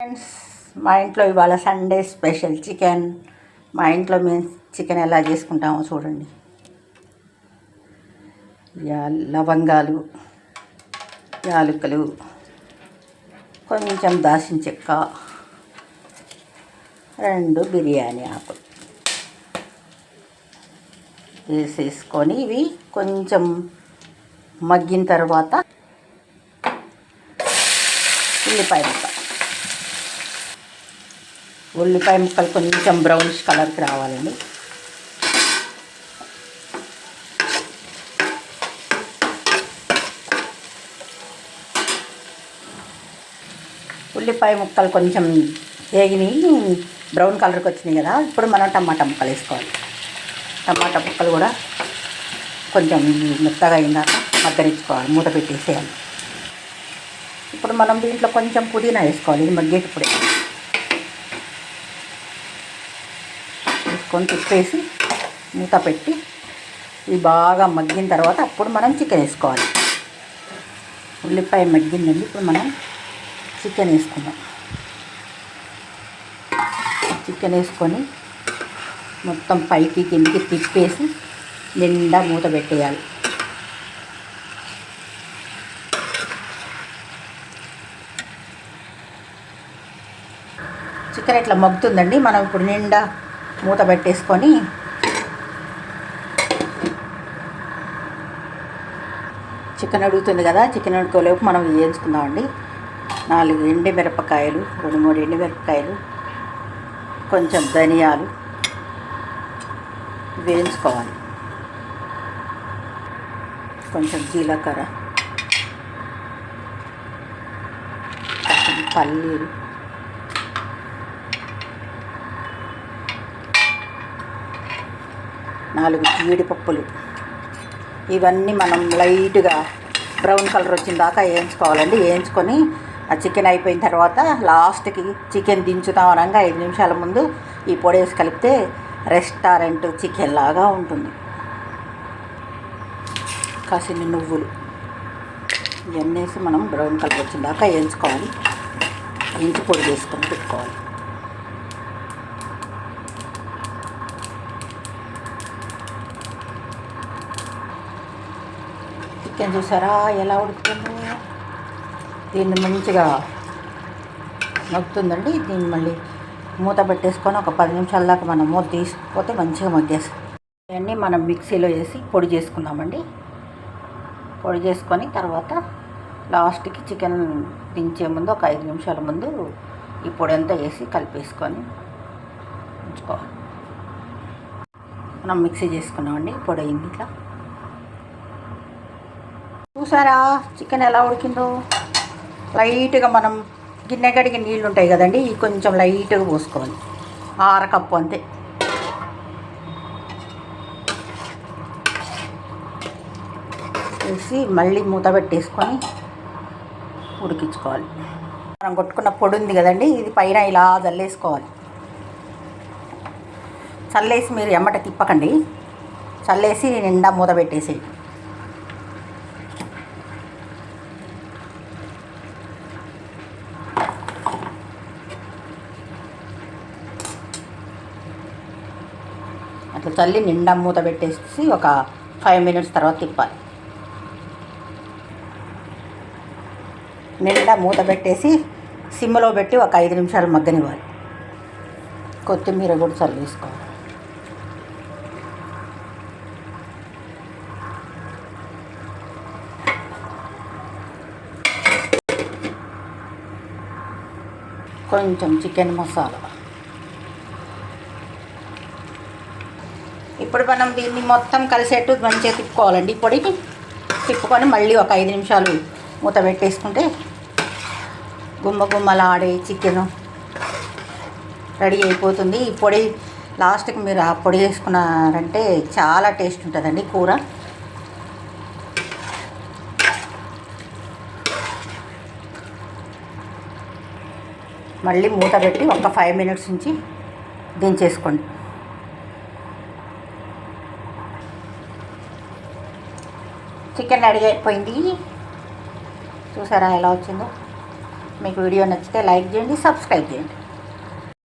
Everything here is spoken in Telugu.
ఫ్రెండ్స్ మా ఇంట్లో ఇవాళ సండే స్పెషల్ చికెన్ మా ఇంట్లో మేము చికెన్ ఎలా చేసుకుంటామో చూడండి. లవంగాలు యాలకులు కొంచెం దాసిన చెక్క రెండు బిర్యానీ ఆకులు వేసేసుకొని ఇవి కొంచెం మగ్గిన తర్వాత ఉల్లిపాయ ముక్క. ఉల్లిపాయ ముక్కలు కొంచెం బ్రౌనిష్ కలర్కి రావాలండి. ఉల్లిపాయ ముక్కలు కొంచెం వేగినాయి బ్రౌన్ కలర్కి వచ్చినాయి కదా ఇప్పుడు మనం టమాటా ముక్కలు వేసుకోవాలి. టమాటా ముక్కలు కూడా కొంచెం మెత్తగా అయిందాక మద్దరించుకోవాలి మూత పెట్టేసేయాలి. ఇప్పుడు మనం దీంట్లో కొంచెం పుదీనా వేసుకోవాలి ఇది మగ్గేటప్పుడే. పట్టుకొని తిప్పేసి మూత పెట్టి ఇది బాగా మగ్గిన తర్వాత అప్పుడు మనం చికెన్ వేసుకోవాలి. ఉల్లిపాయ మగ్గిందండి. ఇప్పుడు మనం చికెన్ వేసుకుందాం. చికెన్ వేసుకొని మొత్తం పైకి కిందికి తిప్పేసి నిండా మూత పెట్టేయాలి. చికెన్ ఇట్లా మగ్గుతుందండి. మనం ఇప్పుడు నిండా మూత పెట్టేసుకొని చికెన్ అడుగుతుంది కదా చికెన్ అడుకోలేపు మనం వేయించుకుందామండి. నాలుగు ఎండి మిరపకాయలు రెండు మూడు ఎండి మిరపకాయలు కొంచెం ధనియాలు వేయించుకోవాలి. కొంచెం జీలకర్ర పల్లీలు నాలుగు జీడిపప్పులు. ఇవన్నీ మనం లైట్గా బ్రౌన్ కలర్ వచ్చిన దాకా వేయించుకోవాలండి. వేయించుకొని ఆ చికెన్ అయిపోయిన తర్వాత లాస్ట్కి చికెన్ దించుతాం అనగా ఐదు నిమిషాల ముందు ఈ పొడి వేసి కలిపితే రెస్టారెంట్ చికెన్ లాగా ఉంటుంది. కాసిన నువ్వులు ఇవన్నీ వేసి మనం బ్రౌన్ కలర్ వచ్చిన దాకా వేయించుకోవాలి. ఇంచి పొడి వేసుకొని పెట్టుకోవాలి. చికెన్ చూసారా? ఎలా ఉడుకుతుందో? దీన్ని మంచిగా మగ్గుతుందండి దీన్ని మళ్ళీ మూత పెట్టేసుకొని ఒక పది నిమిషాల దాకా మనం మూత తీసుకుపోతే మంచిగా మగ్గేస్తాం ఇవన్నీ మనం మిక్సీలో వేసి పొడి చేసుకుందామండి పొడి చేసుకొని తర్వాత లాస్ట్కి చికెన్ దించే ముందు ఒక ఐదు నిమిషాల ముందు ఈ పొడి అంతా వేసి కలిపేసుకొని ఉంచుకోవాలి. మనం మిక్సీ చేసుకున్నామండి. పొడి అయింది ఇట్లా. చూసారా? చికెన్ ఎలా ఉడికిందో? లైట్గా మనం గిన్నె గడికి నీళ్ళు ఉంటాయి కదండి ఇవి కొంచెం లైట్గా పోసుకోవాలి. ఆర కప్పు అంతే. వేసి మళ్ళీ మూత పెట్టేసుకొని ఉడికించుకోవాలి. మనం కొట్టుకున్న పొడి ఉంది కదండి ఇది పైన ఇలా చల్లేసుకోవాలి. చల్లేసి మీరు ఎమ్మట తిప్పకండి. చల్లేసి నిండా మూత పెట్టేసేయండి. అట్లా చల్లి నిండా మూత పెట్టేసి ఒక ఫైవ్ మినిట్స్ తర్వాత తిప్పాలి. నిండా మూత పెట్టేసి సిమ్లో పెట్టి ఒక ఐదు నిమిషాలు మగ్గనివ్వాలి. కొత్తిమీర కూడా చల్లేసుకోవాలి. కొంచెం చికెన్ మసాలా. ఇప్పుడు మనం దీన్ని మొత్తం కలిసేట్టు మంచిగా తిప్పుకోవాలండి. ఈ పొడిని తిప్పుకొని మళ్ళీ ఒక ఐదు నిమిషాలు మూత పెట్టేసుకుంటే గుమ్మ గుమ్మలాడే చికెన్ రెడీ అయిపోతుంది. ఈ పొడి లాస్ట్కి మీరు ఆ పొడి వేసుకున్నారంటే చాలా టేస్ట్ ఉంటుందండి కూర. మళ్ళీ మూత పెట్టి ఒక ఫైవ్ మినిట్స్ నుంచి దించేసుకోండి. చికెన్ రెడీ అయిపోయింది. చూసారా ఎలా వచ్చిందో? మీకు వీడియో నచ్చితే లైక్ చేయండి సబ్స్క్రైబ్ చేయండి.